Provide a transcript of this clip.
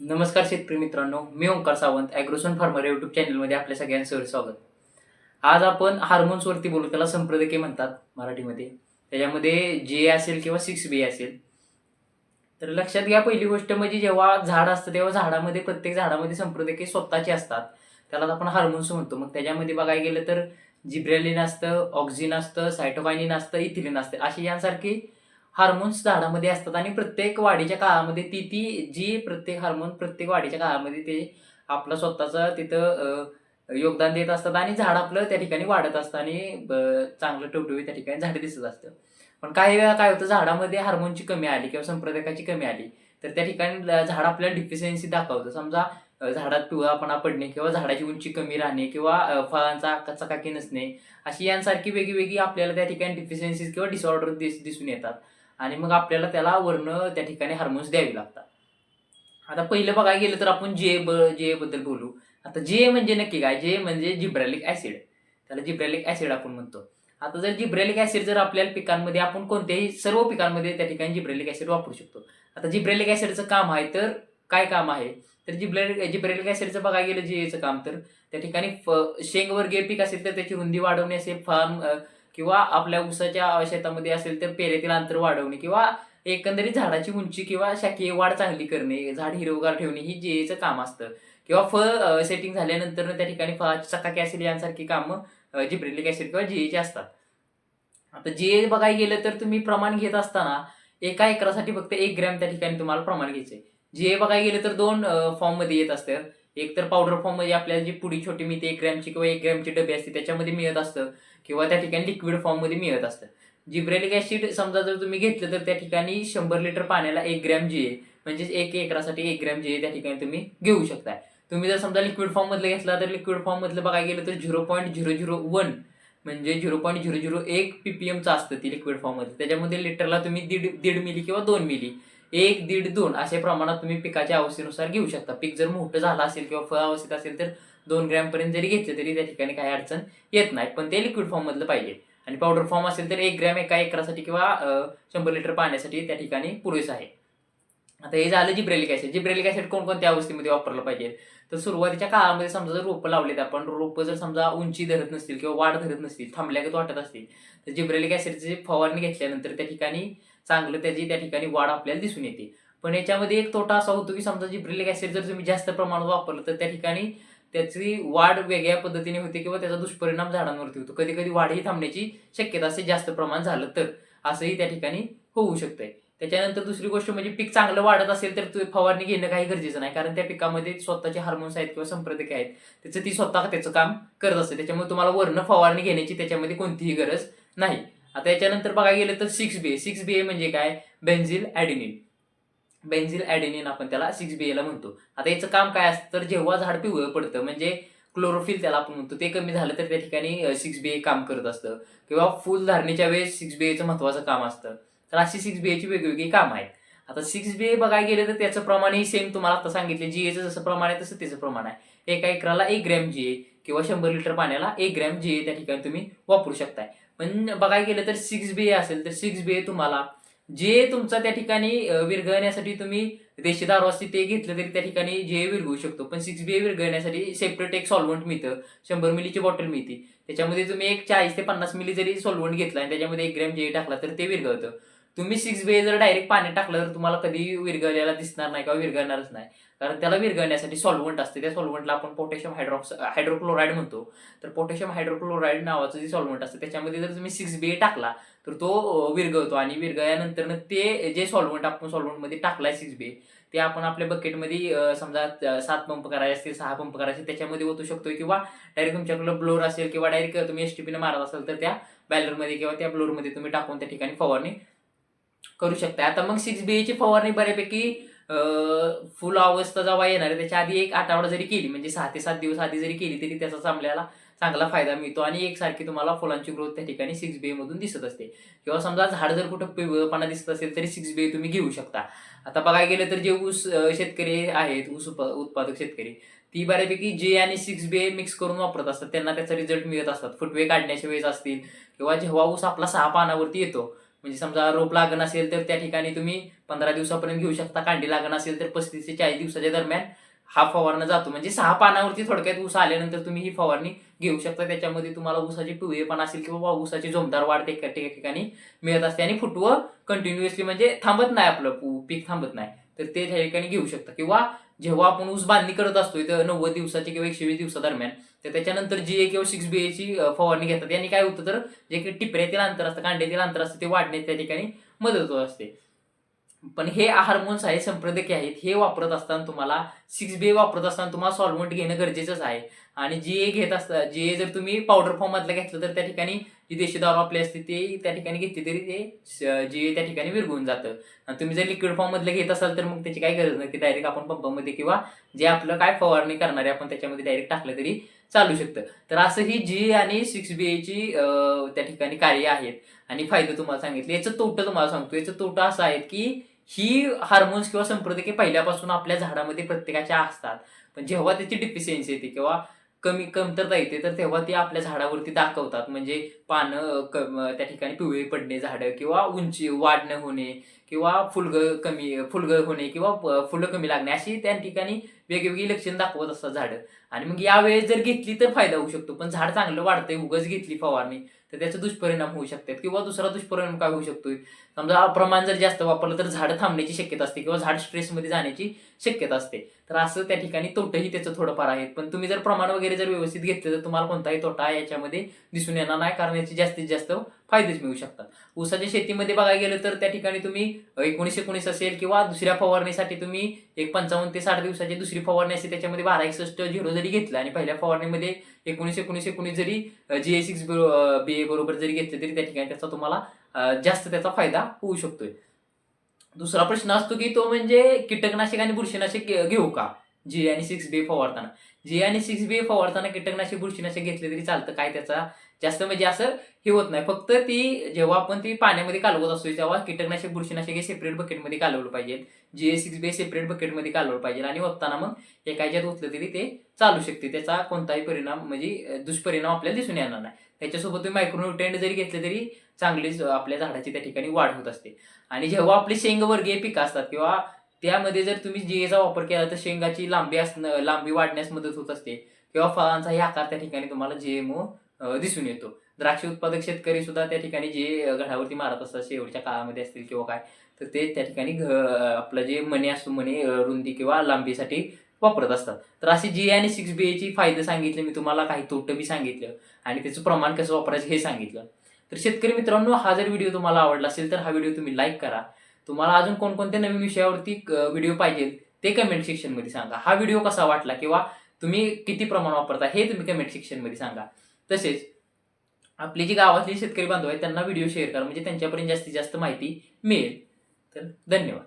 नमस्कार शेतकरी मित्रांनो मी ओंकार सावंत ॲग्रोसन फार्मर युट्यूब चॅनलमध्ये आपल्या सगळ्यांचं स्वागत. आज आपण हार्मोन्सवरती बोलू त्याला संप्रदके म्हणतात मराठीमध्ये. त्याच्यामध्ये जे असेल किंवा सिक्स बी असेल. तर लक्षात घ्या पहिली गोष्ट म्हणजे जेव्हा झाड असतं तेव्हा झाडामध्ये प्रत्येक झाडामध्ये संप्रदके स्वतःचे असतात. त्याला आपण हार्मोन्स म्हणतो. मग त्याच्यामध्ये बघायला गेलं तर जिब्रेलिन असतं ऑक्झिन असतं सायटोकायनिन असतं इथिलिन असतं. अशी यांसारखी हार्मोन्स झाडामध्ये असतात आणि प्रत्येक वाढीच्या काळामध्ये ती ती जी प्रत्येक हार्मोन प्रत्येक वाढीच्या काळामध्ये ते आपलं स्वतःचं तिथं योगदान देत असतात आणि झाड आपलं त्या ठिकाणी वाढत असतं आणि ब- चांगलं टवटवी त्या ठिकाणी झाड दिसत असतं. पण काही वेळा काय होतं झाडामध्ये हार्मोनची कमी आली किंवा संप्रदायकाची कमी आली तर त्या ठिकाणी झाड आपल्याला डिफिशियन्सी दाखवतं. समजा झाडात पिवळापणा पडणे किंवा झाडाची उंची कमी राहणे किंवा फळांचा चकाकी नसणे अशी यांसारखी वेगळी आपल्याला त्या ठिकाणी डिफिशियन्सीज किंवा डिसऑर्डर दिस दिसून येतात. आणि मग आपल्याला त्याला वर्ण त्या ठिकाणी हार्मोन्स द्यावी लागतात. आता पहिलं बघायला गेलं तर आपण जे ब जे बद्दल बोलू आता जे म्हणजे नक्की काय? जे म्हणजे जिब्रॅलिक ऍसिड त्याला जिब्रॅलिक ऍसिड आपण म्हणतो. आता जर जिब्रॅलिक ऍसिड जर आपल्याला पिकांमध्ये आपण कोणत्याही सर्व पिकांमध्ये त्या ठिकाणी जिब्रॅलिक ऍसिड वापरू शकतो. आता जिब्रॅलिक ऍसिडचं काम आहे तर काय काम आहे? तर जिब्रॅलिक जिब्रॅलिक ऍसिडचं बघायला गेलं जेचं काम तर त्या ठिकाणी फ- गे पीक असेल तर त्याची रुंदी वाढवणे असेल फार्म किंवा आपल्या ऊसाच्या शेतामध्ये असेल तर पेरेतील अंतर वाढवणे किंवा एकंदरीत झाडाची उंची किंवा शाकीय वाढ चांगली करणे झाड हिरवगार ठेवणे ही जेचं काम असतं. किंवा फळ सेटिंग झाल्यानंतर त्या ठिकाणी फळाची चकाकी असेल यांसारखी कामं जिब्रेलिक असेल किंवा जेचे असतात. आता जे बघायला गेलं तर तुम्ही प्रमाण घेत असताना एका एकरासाठी फक्त एक ग्रॅम त्या ठिकाणी तुम्हाला प्रमाण घ्यायचंय. जे बघायला गेलं तर दोन फॉर्ममध्ये येत असतं एक तर पावडर फॉर्ममध्ये आपल्याला जी पुडी छोटी मिळते एक ग्रॅमची किंवा एक ग्रॅमची डबी असते त्याच्यामध्ये मिळत असतं. किंवा त्या ठिकाणी लिक्विड फॉर्ममध्ये मिळत असतं. जिब्रेलिक ऍसिड समजा जर तुम्ही घेतलं तर त्या ठिकाणी शंभर लिटर पाण्याला एक ग्रॅम जी आहे म्हणजेच एक एकरासाठी एक ग्रॅम जी आहे त्या ठिकाणी तुम्ही घेऊ शकताय. तुम्ही जर समजा लिक्विड फॉर्म मधलं घेतला तर लिक्विड फॉर्म मधलं बघायला गेलं तर zero point zero zero one म्हणजे झिरो पॉईंट झिरो झिरो एक पीपीएमचं असतं ती लिक्विड फॉर्ममध्ये त्याच्यामध्ये लिटरला तुम्ही दीड दीड मिली किंवा दोन मिली. एक दीड दोन अशा प्रमाणात तुम्ही पिकाच्या अवस्थेनुसार घेऊ शकता. पीक जर मोठं झालं असेल किंवा फळ अवस्थेत असेल तर दोन ग्रॅमपर्यंत जरी घेतलं तरी त्या ठिकाणी काही अडचण येत नाही. पण ते लिक्विड फॉर्ममधलं पाहिजे. आणि पावडर फॉर्म असेल तर एक ग्रॅम एका एकरासाठी किंवा शंभर लिटर पाण्यासाठी त्या ठिकाणी पुरेसं आहे. आता हे झालं जिब्रेलिक ॲसिड जिब्रेलिक ॲसिड कोणकोणत्या अवस्थेमध्ये वापरलं पाहिजे? तर सुरुवातीच्या काळामध्ये समजा जर रोपं लावलेत आपण रोपं जर समजा उंची धरत नसतील किंवा वाढ धरत नसतील थांबल्यागत वाटत असतील तर जिब्रेलिक ॲसिडची फवारणी घेतल्यानंतर त्या ठिकाणी चांगलं त्याची त्या ठिकाणी वाढ आपल्याला दिसून येते. पण याच्यामध्ये एक तोटा असा होतो की समजा जिब्रेलिक ऍसिड जर तुम्ही जास्त प्रमाणात वापरलं तर त्या ठिकाणी त्याची वाढ वेगळ्या पद्धतीने होते किंवा त्याचा दुष्परिणाम झाडांवरती होतो. कधी कधी वाढही थांबण्याची शक्यता असते जास्त प्रमाण झालं तर असंही त्या ठिकाणी होऊ शकतंय. त्याच्यानंतर दुसरी गोष्ट म्हणजे पीक चांगलं वाढत असेल तर तू फवारणी घेणं काही गरजेचं नाही. कारण त्या पिकामध्ये स्वतःचे हार्मोन्स आहेत किंवा संप्रदक आहेत त्याचं ती स्वतः त्याचं काम करत असते. त्याच्यामुळे तुम्हाला वर्ण फवारणी घेण्याची त्याच्यामध्ये कोणतीही गरज नाही. आता याच्यानंतर बघायला गेलं तर सिक्स बी ए सिक्स बी ए म्हणजे काय? बेन्झिल ॲडिनिन बेन्झिल ॲडिनिन आपण त्याला सिक्स बी एला म्हणतो. आता याचं काम काय असतं? तर जेव्हा झाड पिवळं पडतं म्हणजे क्लोरोफिल त्याला आपण म्हणतो ते कमी झालं तर त्या ठिकाणी सिक्स बी ए काम करत असतं. किंवा फुल धारणेच्या वेळेस सिक्स बी एचं महत्वाचं काम असतं. तर अशी सिक्स बी एची वेगवेगळी कामं आहेत. आता सिक्स बी ए बघायला गेलं तर त्याचं प्रमाणही सेम तुम्हाला आता सांगितले. जी एचं जसं प्रमाण आहे तसं त्याचं प्रमाण आहे. एका एकराला एक ग्रॅम जी ए किंवा शंभर लिटर पाण्याला एक ग्रॅम जी ए त्या ठिकाणी तुम्ही वापरू शकताय. पण बघायला गेलं तर सिक्स बी ए असेल तर सिक्स बी ए तुम्हाला जे तुमचा त्या ठिकाणी विरघळण्यासाठी तुम्ही देशी दारू असते ते घेतलं तरी त्या ठिकाणी जे विरघळू शकतो. पण सिक्स बी ए विरघळण्यासाठी सेपरेट एक सॉल्वंट मिळतं शंभर मिलीची बॉटल मिळते. त्याच्यामध्ये तुम्ही एक चाळीस ते पन्नास मिली जरी सॉल्वंट घेतला आणि त्याच्यामध्ये एक ग्रॅम जे टाकला तर ते विरघळतं. तुम्ही सिक्स बे जर डायरेक्ट पाणी टाकलं तर तुम्हाला कधी विरघळलेला दिसणार नाही किंवा विरघळणारच नाही. कारण त्याला विरघळण्यासाठी सॉल्वंट असते. त्या सॉल्वंटला आपण पोटॅशियम हायड्रॉक्स हायड्रोक्लोराईड म्हणतो. तर पोटॅशियम हायड्रोक्लोराईड नावाचं जे सॉल्वंट असतं त्याच्यामध्ये जर तुम्ही सिक्स बी टाकला तर तो विरघळतो. आणि विरघळल्यानंतर ते जे सॉल्वंट आपण सॉल्वंटमध्ये टाकलाय सिक्स बी ते आपण आपल्या बकेटमध्ये समजा सात पंप करायचे असतील सहा पंप करायचे त्याच्यामध्ये ओतू शकतो किंवा डायरेक्ट तुमच्याकडं ब्लोअर असेल किंवा डायरेक्ट तुम्ही एस टी पीने मारत असाल तर त्या बॅलरमध्ये किंवा त्या ब्लोअरमध्ये तुम्ही टाकून त्या ठिकाणी फवारणी करू शकता आता मग सिक्स बी एची फवारणी बऱ्यापैकी फुल अवस्था जेव्हा येणार आहे त्याच्या आधी एक आठवडा जरी केली म्हणजे सहा ते सात दिवस आधी जरी केली तरी त्याचा चांगल्याला चांगला फायदा मिळतो आणि एकसारखी तुम्हाला फुलांची ग्रोथ त्या ठिकाणी सिक्स बी मधून दिसत असते. किंवा समजा झाड जर कुठं पिवळपणा दिसत असेल तरी सिक्स बी तुम्ही घेऊ शकता. आता बघायला गेलं तर जे ऊस शेतकरी आहेत ऊस उप- उत्पादक शेतकरी ती बऱ्यापैकी जे आणि सिक्स बी मिक्स करून वापरत असतात. त्यांना त्याचा रिझल्ट मिळत असतात. फुटवे काढण्याच्या वेळेस असतील किंवा जेव्हा ऊस आपला सहा पानावरती येतो म्हणजे समजा रोप लागण असेल तर त्या ठिकाणी तुम्ही पंधरा दिवसापर्यंत घेऊ शकता. कांडी लागण असेल तर पस्तीस ते चाळीस दिवसाच्या दरम्यान हा फवारणं जातो. म्हणजे सहा पानावरती थोडक्यात ऊस आल्यानंतर तुम्ही ही फवारणी घेऊ शकता. त्याच्यामध्ये तुम्हाला ऊसाची पिवळेपण असेल किंवा ऊसाची जोमदार वाढते एका ठिकाणी मिळत असते आणि फुटवं कंटिन्युअसली म्हणजे थांबत नाही आपलं. पीक थांबत नाही. तर ते त्या ठिकाणी घेऊ शकता. किंवा जेव्हा आपण ऊस बांधणी करत असतोय तर नव्वद दिवसाची किंवा एकशे वीस दिवसादरम्यान तर त्याच्यानंतर जी ए किंवा सिक्स बी एची फवारणी घेतात यांनी काय होतं तर जे काही टिपऱ्यातील अंतर असतं कांड्यातील अंतर असतं ते वाढण्यात त्या ठिकाणी मदत होत असते. पण हे हार्मोन्स आहे संप्रदके आहेत हे वापरत असताना तुम्हाला सिक्स बी वापरत असताना तुम्हाला सॉल्वंट घेणं गरजेचंच आहे. आणि जी ए घेत असता जी ए जर तुम्ही पावडर फॉर्ममधलं घेतलं तर त्या ठिकाणी जी देशी दारू आपली असते ते त्या ठिकाणी घेतली तरी ते जी ए त्या ठिकाणी विरघून जातं. आणि तुम्ही जर लिक्विड फॉर्ममधलं घेत असाल तर मग त्याची काही गरज नाही. की डायरेक्ट आपण पंपामध्ये किंवा जे आपलं काय फवारणी करणारे आपण त्याच्यामध्ये डायरेक्ट टाकलं तरी चालू शकतं. तर असं ही जी आणि सिक्स बी एची त्या ठिकाणी कार्य आहेत. आणि फायदे तुम्हाला सांगितले. याचं तोटं तुम्हाला सांगतो. याचं तोटं असं आहे की ही हार्मोन्स किंवा संप्रदके पहिल्यापासून आपल्या झाडामध्ये प्रत्येकाच्या असतात. पण जेव्हा त्याची डिफिशियन्सी येते किंवा कमी कमतरता येते तर तेव्हा ती आपल्या झाडावरती दाखवतात. म्हणजे पानं त्या ठिकाणी पिवळे पडणे झाडं किंवा उंची वाढ न होणे किंवा फुलगळ कमी फुलगळ होणे किंवा फुलं कमी लागणे अशी त्या ठिकाणी वेगवेगळी लक्षणं दाखवत असतात झाडं. आणि मग यावेळेस जर घेतली तर फायदा होऊ शकतो. पण झाड चांगलं वाढतंय उगच घेतली फवारणी तर त्याचे दुष्परिणाम होऊ शकतात किंवा दुसरा दुष्परिणाम काय होऊ शकतो समजा प्रमाण जर जास्त वापरलं तर झाड थांबण्याची शक्यता असते किंवा झाड स्ट्रेसमध्ये जाण्याची शक्यता असते. तर असं त्या ठिकाणी तोटही त्याचं थोडंफार आहेत. पण तुम्ही जर प्रमाण वगैरे जर व्यवस्थित घेतलं तर तुम्हाला कोणताही तोटा याच्यामध्ये दिसून येणार नाही. कारण याची जास्तीत जास्त फायदेच मिळू शकतात. ऊसाच्या शेतीमध्ये बघायला गेलं तर त्या ठिकाणी तुम्ही एकोणीस एकोणीस असेल किंवा दुसऱ्या फवारणीसाठी तुम्ही एक पंचावन्न ते साठ दिवसाची दुसरी फवारणी असेल त्याच्यामध्ये बारा एकसष्ट झिरो जरी घेतलं आणि पहिल्या फवारणीमध्ये एकोणीस एकोणीस एकोणीस जरी जी ए सिक्स बी ए बरोबर जरी घेतलं तरी त्या ठिकाणी त्याचा तुम्हाला जास्त त्याचा फायदा होऊ शकतोय. दुसरा प्रश्न असतो की तो म्हणजे कीटकनाशक आणि बुरशीनाशक घेऊ का? जी आणि सिक्स बी फवारताना जी आणि सिक्स बी फवारताना कीटकनाशक बुरशीनाशक घेतले तरी चालतं. काय त्याचा? जास्त म्हणजे असं हे होत नाही. फक्त ती जेव्हा आपण ती पाण्यामध्ये कालवत असतो तेव्हा कीटकनाशक बुरशीनाशक हे सेपरेट बकेटमध्ये कालवलं पाहिजे जी ए सिक्स बी सेपरेट बकेटमध्ये कालवलं पाहिजे आणि ओतताना मग एका ह्याच्यात ओतलं तरी ते चालू शकते. त्याचा कोणताही परिणाम म्हणजे दुष्परिणाम आपल्याला दिसून येणार नाही. त्याच्यासोबत तुम्ही मायक्रोन्युट्रेंट जरी घेतले तरी चांगलीच आपल्या झाडाची त्या ठिकाणी वाढ होत असते. आणि जेव्हा आपली शेंगवर्गीय पिकं असतात किंवा त्यामध्ये जर तुम्ही जीएचा वापर केला तर शेंगाची लांबी असणं लांबी वाढण्यास मदत होत असते. किंवा फळांचाही आकार त्या ठिकाणी तुम्हाला जीएमओ दिसून येतो. द्राक्ष उत्पादक शेतकरी सुद्धा त्या ठिकाणी जे घडावरती मारत असतात शेवटच्या काळामध्ये असतील किंवा काय तर ते त्या ठिकाणी घ आपलं जे मणी असतो मणी रुंदी किंवा लांबीसाठी वापरत असतात. तर अशी जी आणि सिक्स बी एची फायदे सांगितले मी तुम्हाला काही तोटं बी सांगितलं आणि त्याचं प्रमाण कसं वापरायचं हे सांगितलं. तर शेतकरी मित्रांनो हा जर व्हिडिओ तुम्हाला आवडला असेल तर हा व्हिडिओ तुम्ही लाईक करा. तुम्हाला अजून कोणकोणत्या नवीन विषयावरती व्हिडिओ पाहिजेत ते कमेंट सेक्शनमध्ये सांगा. हा व्हिडिओ कसा वाटला किंवा तुम्ही किती प्रमाण वापरता हे तुम्ही कमेंट सेक्शनमध्ये सांगा. तसेच आपली जी गावातली शेतकरी बांधव आहेत त्यांना व्हिडिओ शेअर करा. म्हणजे त्यांच्यापर्यंत जास्तीत जास्त माहिती मिळेल. तर धन्यवाद.